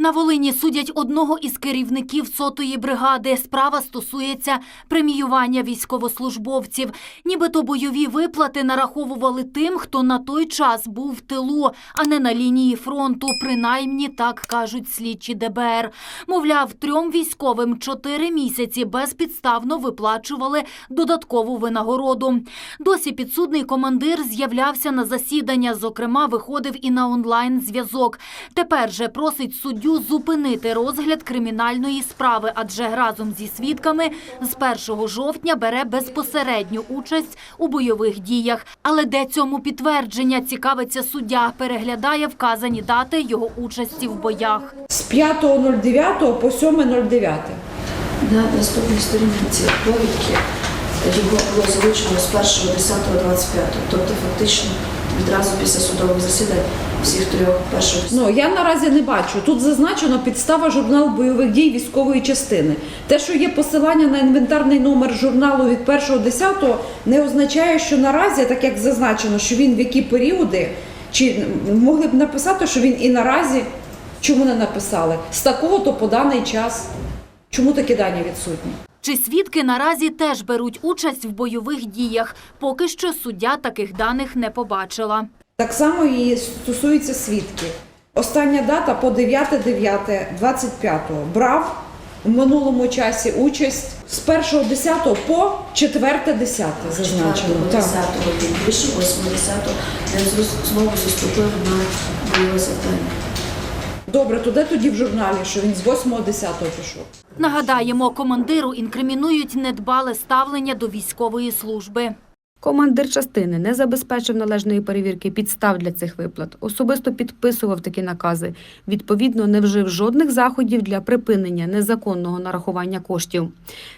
На Волині судять одного із керівників сотої бригади. Справа стосується преміювання військовослужбовців. Нібито бойові виплати нараховували тим, хто на той час був в тилу, а не на лінії фронту. Принаймні так кажуть слідчі ДБР. Мовляв, трьом військовим чотири місяці безпідставно виплачували додаткову винагороду. Досі підсудний командир з'являвся на засідання. Зокрема, виходив і на онлайн зв'язок. Тепер же просить суддю зупинити розгляд кримінальної справи, адже разом зі свідками з 1 жовтня бере безпосередню участь у бойових діях. Але де цьому підтвердження цікавиться суддя, переглядає вказані дати його участі в боях. З 5.09 по 7.09. На наступній сторінці довідки його було залучено з 1.10.25, тобто фактично відразу після судових засідань всіх трьох перших Ну я наразі не бачу. Тут зазначено підстава журнал бойових дій військової частини. Те, що є посилання на інвентарний номер журналу від 1.10, не означає, що наразі, так як зазначено, що він в які періоди, чи могли б написати, що він і наразі, чому не написали? З такого то по даний час. Чому такі дані відсутні? Чи свідки наразі теж беруть участь в бойових діях? Поки що суддя таких даних не побачила. Так само і стосується свідків. Остання дата по 9.9.25 брав в минулому часі участь з 1.10 по 4.10 зазначено. 10 Так. він пише, 8 10 він зрос- знову заступив на бойове завдання. Добре, то де тоді в журналі, що він з 8.10 пішов? Нагадаємо, командиру інкримінують недбале ставлення до військової служби. Командир частини не забезпечив належної перевірки підстав для цих виплат, особисто підписував такі накази. Відповідно, не вжив жодних заходів для припинення незаконного нарахування коштів.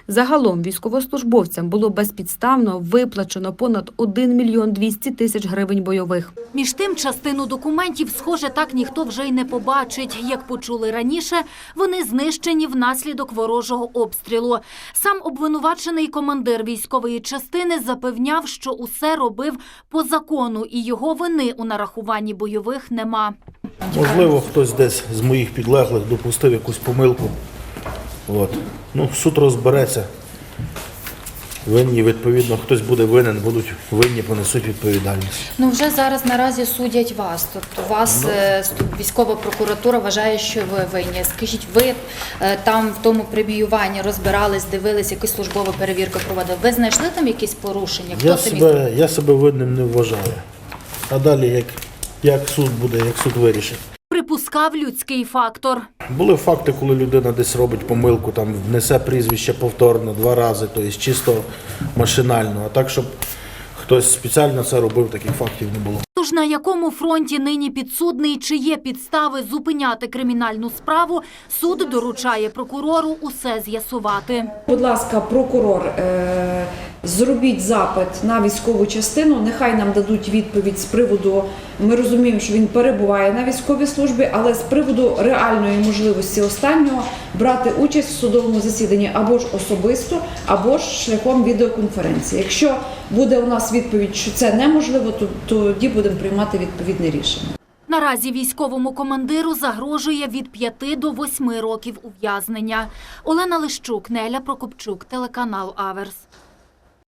Загалом військовослужбовцям було безпідставно виплачено понад 1 мільйон 200 тисяч гривень бойових. Між тим, частину документів, схоже, так ніхто вже й не побачить. Як почули раніше, вони знищені внаслідок ворожого обстрілу. Сам обвинувачений командир військової частини запевняв, що усе робив по закону, і його вини у нарахуванні бойових нема. Можливо, хтось десь з моїх підлеглих допустив якусь помилку. От. Ну, суд розбереться. Винні, відповідно, хтось буде винен, будуть винні, понесуть відповідальність. Ну вже зараз наразі судять вас. Тобто вас е, с- військова прокуратура вважає, що ви винні. Скажіть, ви е, там в тому преміюванні розбирались, дивились, якусь службову перевірку проводили. Ви знайшли там якісь порушення? Я це себе, я себе винним не вважаю. А далі, як, як суд буде, як суд вирішить. Припускав людський фактор. Були факти, коли людина десь робить помилку, там внесе прізвище повторно два рази, тобто чисто машинально. А так, щоб хтось спеціально це робив, таких фактів не було. Тож на якому фронті нині підсудний, чи є підстави зупиняти кримінальну справу, суд доручає прокурору усе з'ясувати. Будь ласка, прокурор, е- зробіть запит на військову частину. Нехай нам дадуть відповідь з приводу. Ми розуміємо, що він перебуває на військовій службі, але з приводу реальної можливості останнього брати участь в судовому засіданні або ж особисто, або ж шляхом відеоконференції. Якщо буде у нас відповідь, що це неможливо, то тоді будемо приймати відповідне рішення. Наразі військовому командиру загрожує від 5 до 8 років ув'язнення. Олена Лищук, Неля Прокопчук, телеканал Аверс.